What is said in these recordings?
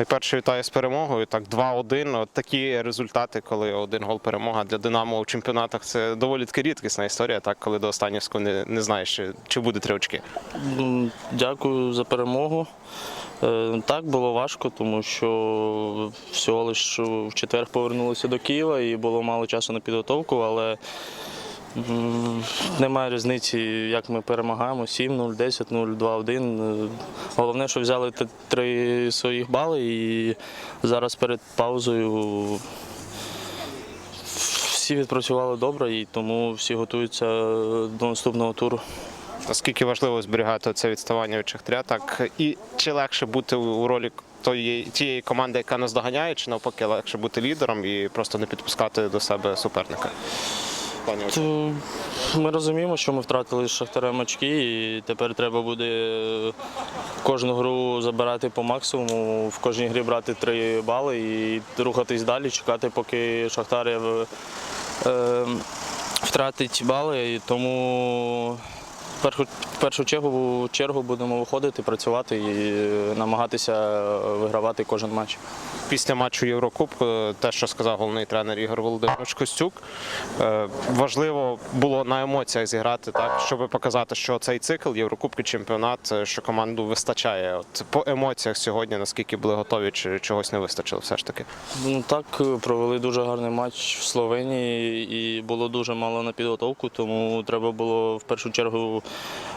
Найперше вітаю з перемогою. Так, 2-1. От такі результати, коли один гол перемога для Динамо у чемпіонатах, це доволі таки рідкісна історія, так, коли до останнього не, не знаєш, чи, буде три очки. Дякую за перемогу. Е, Так, було важко, тому що всього лиш в четвер повернулися до Києва і було мало часу на підготовку, але немає різниці, як ми перемагаємо. 7-0, 10-0, 2-1. Е, Головне, що взяли три своїх бали і зараз перед паузою всі відпрацювали добре і тому всі готуються до наступного туру. Наскільки важливо зберігати це відставання від Шахтаря, так і чи легше бути у ролі тієї, тієї команди, яка нас доганяє, чи навпаки легше бути лідером і просто не підпускати до себе суперника? Ольго. То Ми розуміємо, що ми втратили з Шахтарем очки, і тепер треба буде кожну гру забирати по максимуму, в кожній грі брати три бали і рухатись далі, чекати, поки Шахтар е, е, втратить бали. Тому в першу, в першу чергу, чергу будемо виходити, працювати і намагатися вигравати кожен матч. Після матчу Єврокубку, те, що сказав головний тренер Ігор Володимирович Костюк, е, важливо було на емоціях зіграти так, щоб показати, що цей цикл Єврокубки, чемпіонат, е, що команду вистачає. От по емоціях сьогодні, наскільки були готові, чи чогось не вистачило, все ж таки. Ну так, провели дуже гарний матч в Словенії і було дуже мало на підготовку, тому треба було в першу чергу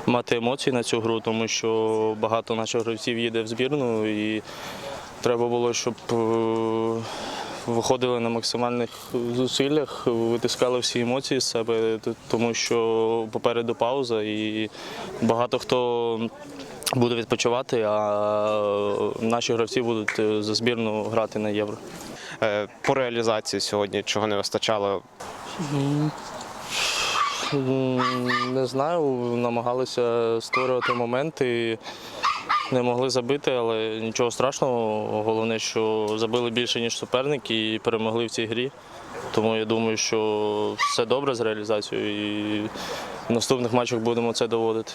мати емоції на цю гру, тому що багато наших гравців їде в збірну і треба було, щоб е, виходили на максимальних зусиллях, витискали всі емоції з себе, тому що попереду пауза і багато хто буде відпочивати, а наші гравці будуть е, за збірну грати на євро. Е, По реалізації сьогодні чого не вистачало. Не знаю, намагалися створювати моменти, не могли забити, але нічого страшного. Головне, що забили більше, ніж суперник, і перемогли в цій грі. Тому я думаю, що все добре з реалізацією і в наступних матчах будемо це доводити.